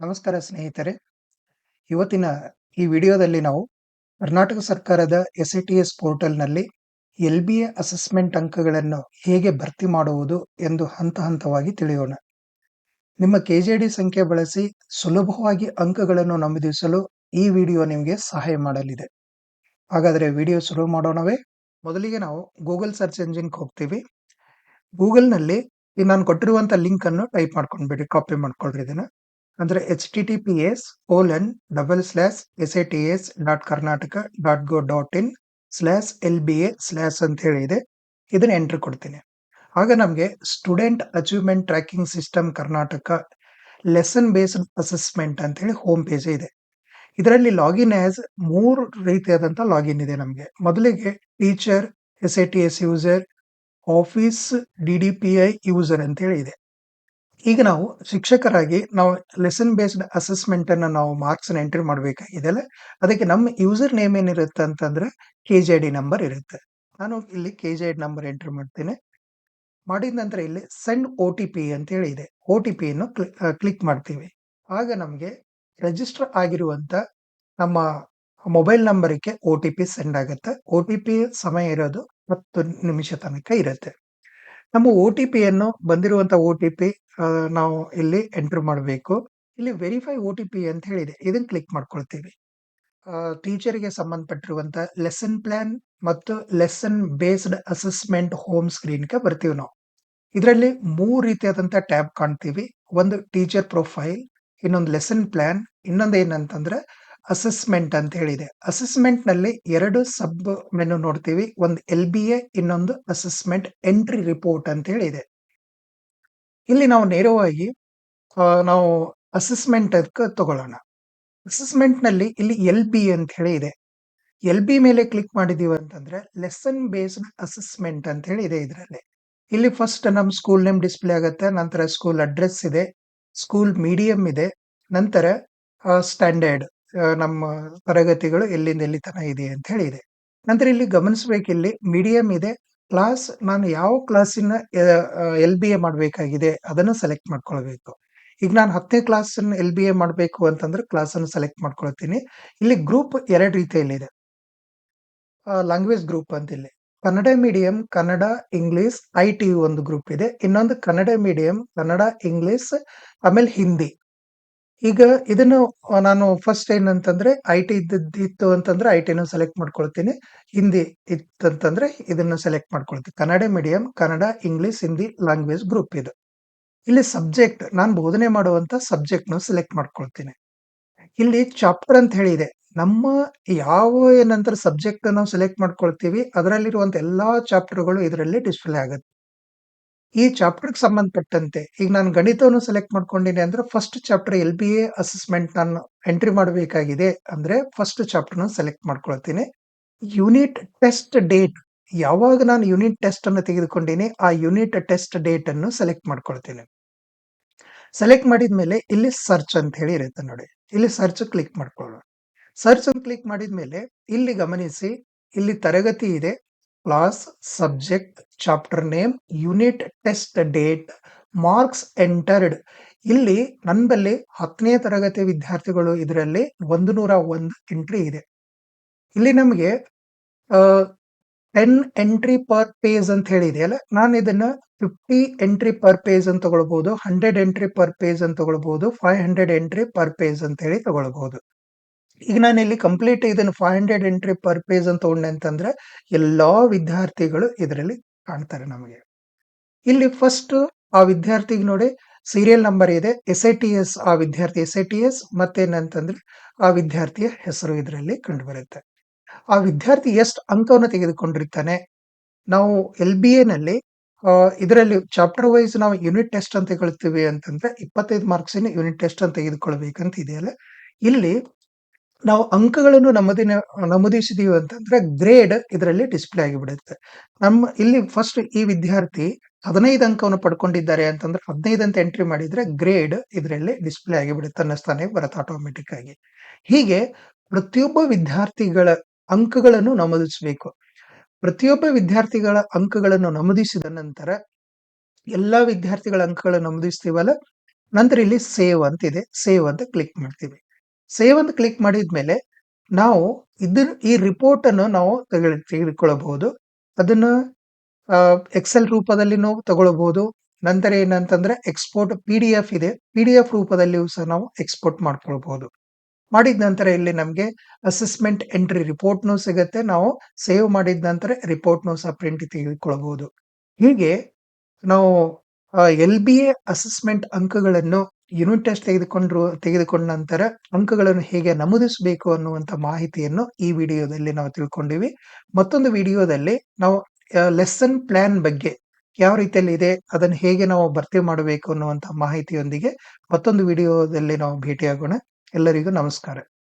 ನಮಸ್ಕಾರ ಸ್ನೇಹಿತರೆ. ಇವತ್ತಿನ ಈ ವಿಡಿಯೋದಲ್ಲಿ ನಾವು ಕರ್ನಾಟಕ ಸರ್ಕಾರದ ಎಸ್ ಐ ಟಿ ಎಸ್ ಪೋರ್ಟಲ್ನಲ್ಲಿ ಎಲ್ ಬಿ ಎ ಅಸೆಸ್ಮೆಂಟ್ ಅಂಕಗಳನ್ನು ಹೇಗೆ ಭರ್ತಿ ಮಾಡುವುದು ಎಂದು ಹಂತ ಹಂತವಾಗಿ ತಿಳಿಯೋಣ. ನಿಮ್ಮ ಕೆ ಜೆ ಡಿ ಸಂಖ್ಯೆ ಬಳಸಿ ಸುಲಭವಾಗಿ ಅಂಕಗಳನ್ನು ನಮೂದಿಸಲು ಈ ವಿಡಿಯೋ ನಿಮಗೆ ಸಹಾಯ ಮಾಡಲಿದೆ. ಹಾಗಾದರೆ ವಿಡಿಯೋ ಶುರು ಮಾಡೋಣವೇ. ಮೊದಲಿಗೆ ನಾವು ಗೂಗಲ್ ಸರ್ಚ್ ಎಂಜಿನ್ಗೆ ಹೋಗ್ತೀವಿ. ಗೂಗಲ್ನಲ್ಲಿ ನಾನು ಕೊಟ್ಟಿರುವಂಥ ಲಿಂಕನ್ನು ಟೈಪ್ ಮಾಡ್ಕೊಂಡ್ಬಿಡಿ, ಕಾಪಿ ಮಾಡ್ಕೊಳ್ರಿ ಇದನ್ನ. ಅಂದ್ರೆ H T T P S colon double slash S I T S dot Karnataka dot gov dot in slash L B A slash ಅಂತ ಹೇಳಿ ಇದೆ. ಇದನ್ನ ಎಂಟ್ರಿ ಕೊಡ್ತೀನಿ. ಆಗ ನಮಗೆ student achievement tracking system Karnataka lesson based assessment ಅಂತ ಹೇಳಿ home page ಇದೆ. ಇದರಲ್ಲಿ ಲಾಗಿನ್ ಆಸ್ ಮೂರು ರೀತಿಯಾದಂಥ ಲಾಗಿನ್ ಇದೆ ನಮಗೆ. ಮೊದಲಿಗೆ teacher S I T S user office D D P I user ಅಂತ ಹೇಳಿ ಇದೆ. ಈಗ ನಾವು ಶಿಕ್ಷಕರಾಗಿ ನಾವು ಲೆಸನ್ ಬೇಸ್ಡ್ ಅಸೆಸ್ಮೆಂಟ್ ಅನ್ನು ನಾವು ಮಾರ್ಕ್ಸ್ ಎಂಟ್ರಿ ಮಾಡಬೇಕಾಗಿದೆ ಅಲ್ಲ ಅದಕ್ಕೆ ನಮ್ಮ ಯೂಸರ್ ನೇಮ್ ಏನಿರುತ್ತೆ ಅಂತಂದ್ರೆ ಕೆ ಜೆ ಡಿ ನಂಬರ್ ಇರುತ್ತೆ. ನಾನು ಇಲ್ಲಿ K J D number entry ಮಾಡ್ತೇನೆ. ಮಾಡಿದ ನಂತರ ಇಲ್ಲಿ ಸೆಂಡ್ ಒ ಟಿ ಪಿ ಅಂತ ಹೇಳಿ ಇದೆ. ಒ ಟಿ ಪಿಯನ್ನು ಕ್ಲಿಕ್ ಮಾಡ್ತೀವಿ. ಆಗ ನಮಗೆ ರಿಜಿಸ್ಟರ್ ಆಗಿರುವಂತ ನಮ್ಮ ಮೊಬೈಲ್ ನಂಬರ್ಗೆ ಒ ಟಿ ಪಿ ಸೆಂಡ್ ಆಗುತ್ತೆ. ಒ ಟಿ ಪಿ ಸಮಯ ಇರೋದು ಹತ್ತು ನಿಮಿಷ ತನಕ ಇರುತ್ತೆ. ನಮ್ಮ ಒ ಟಿ ಪಿಯನ್ನು ಬಂದಿರುವಂತ ಒ ಟಿ ಪಿ ನಾವು ಇಲ್ಲಿ ಎಂಟರ್ ಮಾಡಬೇಕು. ಇಲ್ಲಿ ವೆರಿಫೈ ಒ ಟಿ ಪಿ ಅಂತ ಹೇಳಿದೆ. ಇದನ್ನ ಕ್ಲಿಕ್ ಮಾಡ್ಕೊಳ್ತೀವಿ. ಟೀಚರ್ಗೆ ಸಂಬಂಧಪಟ್ಟಿರುವಂತ ಲೆಸನ್ ಪ್ಲಾನ್ ಮತ್ತು ಲೆಸನ್ ಬೇಸ್ಡ್ ಅಸೆಸ್ಮೆಂಟ್ ಹೋಮ್ ಸ್ಕ್ರೀನ್ಗೆ ಬರ್ತೀವಿ ನಾವು. ಇದರಲ್ಲಿ ಮೂರು ರೀತಿಯಾದಂತ ಟ್ಯಾಬ್ ಕಾಣ್ತೀವಿ. ಒಂದು ಟೀಚರ್ ಪ್ರೊಫೈಲ್ ಇನ್ನೊಂದು ಲೆಸನ್ ಪ್ಲಾನ್ ಇನ್ನೊಂದು ಏನಂತಂದ್ರೆ ಅಸೆಸ್ಮೆಂಟ್ ಅಂತ ಹೇಳಿದೆ. ಅಸೆಸ್ಮೆಂಟ್ನಲ್ಲಿ ಎರಡು ಸಬ್ ಮೆನು ನೋಡ್ತೀವಿ. ಒಂದು ಎಲ್ ಬಿ ಎ ಇನ್ನೊಂದು ಅಸೆಸ್ಮೆಂಟ್ ಎಂಟ್ರಿ ರಿಪೋರ್ಟ್ ಅಂತ ಹೇಳಿದೆ. ಇಲ್ಲಿ ನಾವು ನೇರವಾಗಿ ನಾವು ಅಸೆಸ್ಮೆಂಟ್ ತಗೊಳ್ಳೋಣ. ಅಸೆಸ್ಮೆಂಟ್ನಲ್ಲಿ ಇಲ್ಲಿ ಎಲ್ ಬಿ ಅಂತ ಹೇಳಿ ಇದೆ ಎಲ್ ಬಿ ಮೇಲೆ ಕ್ಲಿಕ್ ಮಾಡಿದೀವಿ ಅಂತಂದ್ರೆ ಲೆಸನ್ ಬೇಸ್ಡ್ ಅಸೆಸ್ಮೆಂಟ್ ಅಂತ ಹೇಳಿ ಇದೆ ಇದರಲ್ಲಿ. ಇಲ್ಲಿ ಫಸ್ಟ್ ನಮ್ಮ ಸ್ಕೂಲ್ ನೇಮ್ ಡಿಸ್ಪ್ಲೇ ಆಗುತ್ತೆ, ನಂತರ ಸ್ಕೂಲ್ ಅಡ್ರೆಸ್ ಇದೆ ಸ್ಕೂಲ್ ಮೀಡಿಯಂ ಇದೆ, ನಂತರ ಸ್ಟ್ಯಾಂಡರ್ಡ್ ನಮ್ಮ ತರಗತಿಗಳು ಎಲ್ಲಿಂದ ಎಲ್ಲಿ ತನ ಇದೆ ಅಂತ ಹೇಳಿದೆ. ನಂತರ ಇಲ್ಲಿ ಗಮನಿಸಬೇಕು, ಇಲ್ಲಿ ಮೀಡಿಯಂ ಇದೆ. ಕ್ಲಾಸ್ ನಾನು ಯಾವ ಕ್ಲಾಸಿನ ಎಲ್ ಬಿ ಎ ಮಾಡಬೇಕಾಗಿದೆ, ಅದನ್ನು ಸೆಲೆಕ್ಟ್ ಮಾಡ್ಕೊಳ್ಬೇಕು. ಈಗ ನಾನು ಹತ್ತನೇ ಕ್ಲಾಸ್ ಎಲ್ ಬಿ ಎ ಮಾಡಬೇಕು ಅಂತಂದ್ರೆ ಕ್ಲಾಸ್ ಅನ್ನು ಸೆಲೆಕ್ಟ್ ಮಾಡ್ಕೊಳ್ತೀನಿ. ಇಲ್ಲಿ ಗ್ರೂಪ್ ಎರಡು ರೀತಿಯಲ್ಲಿ ಇದೆ ಲ್ಯಾಂಗ್ವೇಜ್ ಗ್ರೂಪ್ ಅಂತ ಇಲ್ಲಿ Kannada medium Kannada English I T ಒಂದು ಗ್ರೂಪ್ ಇದೆ. ಇನ್ನೊಂದು ಕನ್ನಡ ಮೀಡಿಯಂ ಕನ್ನಡ ಇಂಗ್ಲಿಷ್ ಆಮೇಲೆ ಹಿಂದಿ ಈಗ ಇದನ್ನು ನಾನು ಫಸ್ಟ್ ಏನಂತಂದ್ರೆ ಐ ಟಿ ಇದ್ದಿತ್ತು ಅಂತಂದ್ರೆ ಐ ಟಿನೂ ಸೆಲೆಕ್ಟ್ ಮಾಡ್ಕೊಳ್ತೀನಿ. ಹಿಂದಿ ಇತ್ತಂತಂದ್ರೆ ಇದನ್ನು ಸೆಲೆಕ್ಟ್ ಮಾಡ್ಕೊಳ್ತೀನಿ. Kannada medium Kannada English Hindi language group ಇದು. ಇಲ್ಲಿ ಸಬ್ಜೆಕ್ಟ್ ನಾನು ಬೋಧನೆ ಮಾಡುವಂತ ಸಬ್ಜೆಕ್ಟ್ನ ಸೆಲೆಕ್ಟ್ ಮಾಡ್ಕೊಳ್ತೀನಿ. ಇಲ್ಲಿ ಚಾಪ್ಟರ್ ಅಂತ ಹೇಳಿದೆ. ನಮ್ಮ ಯಾವ ಏನಂತರ ಸಬ್ಜೆಕ್ಟ್ ನಾವು ಸೆಲೆಕ್ಟ್ ಮಾಡ್ಕೊಳ್ತೀವಿ, ಅದರಲ್ಲಿರುವಂತ ಎಲ್ಲಾ ಚಾಪ್ಟರ್ಗಳು ಇದರಲ್ಲಿ ಡಿಸ್ಪ್ಲೇ ಆಗುತ್ತೆ. ಈ ಚಾಪ್ಟರ್ ಸಂಬಂಧಪಟ್ಟಂತೆ, ಈಗ ನಾನು ಗಣಿತವನ್ನು ಸೆಲೆಕ್ಟ್ ಮಾಡ್ಕೊಂಡಿನಿ ಅಂದ್ರೆ first chapter L B A assessment ನಾನು ಎಂಟ್ರಿ ಮಾಡಬೇಕಾಗಿದೆ ಅಂದ್ರೆ ಫಸ್ಟ್ ಚಾಪ್ಟರ್ ಸೆಲೆಕ್ಟ್ ಮಾಡ್ಕೊಳ್ತೀನಿ. ಯೂನಿಟ್ ಟೆಸ್ಟ್ ಡೇಟ್ ಯಾವಾಗ ನಾನು ಯೂನಿಟ್ ಟೆಸ್ಟ್ ಅನ್ನು ತೆಗೆದುಕೊಂಡಿನಿ, ಆ ಯೂನಿಟ್ ಟೆಸ್ಟ್ ಡೇಟ್ ಅನ್ನು ಸೆಲೆಕ್ಟ್ ಮಾಡ್ಕೊಳ್ತೀನಿ. ಸೆಲೆಕ್ಟ್ ಮಾಡಿದ ಮೇಲೆ ಇಲ್ಲಿ ಸರ್ಚ್ ಅಂತ ಹೇಳಿ ಇರುತ್ತೆ ನೋಡಿ. ಇಲ್ಲಿ ಸರ್ಚ್ ಕ್ಲಿಕ್ ಮಾಡ್ಕೊಳ್ಳೋಣ. ಸರ್ಚ್ ಅನ್ನು ಕ್ಲಿಕ್ ಮಾಡಿದ ಮೇಲೆ ಇಲ್ಲಿ ಗಮನಿಸಿ, ಇಲ್ಲಿ ತರಗತಿ ಇದೆ. Class subject chapter name unit test date marks entered ಇಲ್ಲಿ ನನ್ನ ಹತ್ತನೇ ತರಗತಿ ವಿದ್ಯಾರ್ಥಿಗಳು ಇದರಲ್ಲಿ ಒಂದು ನೂರ ಒಂದು ಎಂಟ್ರಿ ಇದೆ. ಇಲ್ಲಿ ನಮಗೆ ಟೆನ್ ಎಂಟ್ರಿ ಪರ್ ಪೇಜ್ ಅಂತ ಹೇಳಿದೆಯಲ್ಲ ನಾನು ಇದನ್ನು ಫಿಫ್ಟಿ ಎಂಟ್ರಿ ಪರ್ ಪೇಜ್ ಅಂತ ತಗೊಳ್ಬಹುದು ಹಂಡ್ರೆಡ್ ಎಂಟ್ರಿ ಪರ್ ಪೇಜ್ ಅಂತ ತಗೊಳ್ಬಹುದು five hundred entry per page ಅಂತ ಹೇಳಿ ತಗೊಳ್ಬಹುದು ಈಗ ನಾನು ಇಲ್ಲಿ ಕಂಪ್ಲೀಟ್ ಇದನ್ನು five hundred entry per page ಅಂತ ತಗೊಂಡೆ ಅಂತಂದ್ರೆ ಎಲ್ಲ ವಿದ್ಯಾರ್ಥಿಗಳು ಇದರಲ್ಲಿ ಕಾಣ್ತಾರೆ ನಮಗೆ. ಇಲ್ಲಿ ಫಸ್ಟ್ ಆ ವಿದ್ಯಾರ್ಥಿಗೆ ನೋಡಿ ಸೀರಿಯಲ್ ನಂಬರ್ ಇದೆ ಎಸ್ ಐ ಟಿ ಎಸ್ ಆ ವಿದ್ಯಾರ್ಥಿ ಎಸ್ ಐ ಟಿ ಎಸ್ ಮತ್ತೇನಂತಂದ್ರೆ ಆ ವಿದ್ಯಾರ್ಥಿಯ ಹೆಸರು ಇದರಲ್ಲಿ ಕಂಡುಬರುತ್ತೆ. ಆ ವಿದ್ಯಾರ್ಥಿ ಎಷ್ಟು ಅಂಕವನ್ನು ತೆಗೆದುಕೊಂಡಿರ್ತಾನೆ? ನಾವು ಎಲ್ ಬಿ ಎನಲ್ಲಿ ನಲ್ಲಿ ಇದರಲ್ಲಿ ಚಾಪ್ಟರ್ ವೈಸ್ ನಾವು ಯೂನಿಟ್ ಟೆಸ್ಟ್ ಅಂತ ತೆಗೊಳ್ತೀವಿ ಅಂತಂದ್ರೆ ಇಪ್ಪತ್ತೈದು ಮಾರ್ಕ್ಸಿನ ಯೂನಿಟ್ ಟೆಸ್ಟ್ ಅಂತ ತೆಗೆದುಕೊಳ್ಬೇಕಂತ ಇದೆಯಲ್ಲ? ಇಲ್ಲಿ ನಾವು ಅಂಕಗಳನ್ನು ನಮೂದಿನ ನಮೂದಿಸಿದೀವಿ ಅಂತಂದ್ರೆ ಗ್ರೇಡ್ ಇದರಲ್ಲಿ ಡಿಸ್ಪ್ಲೇ ಆಗಿಬಿಡುತ್ತೆ. ನಮ್ಮ ಇಲ್ಲಿ ಫಸ್ಟ್ ಈ ವಿದ್ಯಾರ್ಥಿ ಹದಿನೈದು ಅಂಕವನ್ನು ಪಡ್ಕೊಂಡಿದ್ದಾರೆ ಅಂತಂದ್ರೆ ಹದಿನೈದು ಅಂತ ಎಂಟ್ರಿ ಮಾಡಿದ್ರೆ ಗ್ರೇಡ್ ಇದರಲ್ಲಿ ಡಿಸ್ಪ್ಲೇ ಆಗಿಬಿಡುತ್ತೆ ಅನ್ನೋ ಸ್ಥಾನಕ್ಕೆ ಬರುತ್ತೆ ಆಟೋಮೆಟಿಕ್ ಆಗಿ. ಹೀಗೆ ಪ್ರತಿಯೊಬ್ಬ ವಿದ್ಯಾರ್ಥಿಗಳ ಅಂಕಗಳನ್ನು ನಮೂದಿಸಬೇಕು. ಪ್ರತಿಯೊಬ್ಬ ವಿದ್ಯಾರ್ಥಿಗಳ ಅಂಕಗಳನ್ನು ನಮೂದಿಸಿದ ನಂತರ ಎಲ್ಲಾ ವಿದ್ಯಾರ್ಥಿಗಳ ಅಂಕಗಳನ್ನು ನಮೂದಿಸ್ತೀವಲ್ಲ, ನಂತರ ಇಲ್ಲಿ ಸೇವ್ ಅಂತ ಇದೆ. ಸೇವ್ ಅಂತ ಕ್ಲಿಕ್ ಮಾಡ್ತೀವಿ. ಸೇವ್ ಅಂತ ಕ್ಲಿಕ್ ಮಾಡಿದ್ಮೇಲೆ ನಾವು ಇದನ್ನು ಈ ರಿಪೋರ್ಟ್ ಅನ್ನು ನಾವು ತೆಗೆದು ತೆಗೆದುಕೊಳ್ಳಬಹುದು. ಅದನ್ನ ಎಕ್ಸೆಲ್ ರೂಪದಲ್ಲಿ ನಾವು ತಗೊಳ್ಬಹುದು ನಂತರ ಏನಂತಂದ್ರೆ ಎಕ್ಸ್ಪೋರ್ಟ್ ಪಿ ಡಿ ಎಫ್ ಇದೆ. ಪಿ ಡಿ ಎಫ್ ರೂಪದಲ್ಲಿಯೂ ಸಹ ನಾವು ಎಕ್ಸ್ಪೋರ್ಟ್ ಮಾಡ್ಕೊಳ್ಬಹುದು. ಮಾಡಿದ ನಂತರ ಇಲ್ಲಿ ನಮಗೆ ಅಸೆಸ್ಮೆಂಟ್ ಎಂಟ್ರಿ ರಿಪೋರ್ಟ್ನು ಸಿಗುತ್ತೆ. ನಾವು ಸೇವ್ ಮಾಡಿದ ನಂತರ ರಿಪೋರ್ಟ್ನು ಸಹ ಪ್ರಿಂಟ್ ತೆಗೆದುಕೊಳ್ಳಬಹುದು. ಹೀಗೆ ನಾವು ಎಲ್ ಬಿ ಎ ಅಸೆಸ್ಮೆಂಟ್ ಅಂಕಗಳನ್ನು ಯೂನಿಟ್ ಟೆಸ್ಟ್ ತೆಗೆದುಕೊಂಡ್ರು, ತೆಗೆದುಕೊಂಡ ನಂತರ ಅಂಕಗಳನ್ನು ಹೇಗೆ ನಮೂದಿಸಬೇಕು ಅನ್ನುವಂಥ ಮಾಹಿತಿಯನ್ನು ಈ ವಿಡಿಯೋದಲ್ಲಿ ನಾವು ತಿಳ್ಕೊಂಡಿವಿ. ಮತ್ತೊಂದು ವಿಡಿಯೋದಲ್ಲಿ ನಾವು ಲೆಸನ್ ಪ್ಲಾನ್ ಬಗ್ಗೆ ಯಾವ ರೀತಿಯಲ್ಲಿ ಇದೆ, ಅದನ್ನು ಹೇಗೆ ನಾವು ಭರ್ತಿ ಮಾಡಬೇಕು ಅನ್ನುವಂಥ ಮಾಹಿತಿಯೊಂದಿಗೆ ಮತ್ತೊಂದು ವಿಡಿಯೋದಲ್ಲಿ ನಾವು ಭೇಟಿಯಾಗೋಣ. ಎಲ್ಲರಿಗೂ ನಮಸ್ಕಾರ.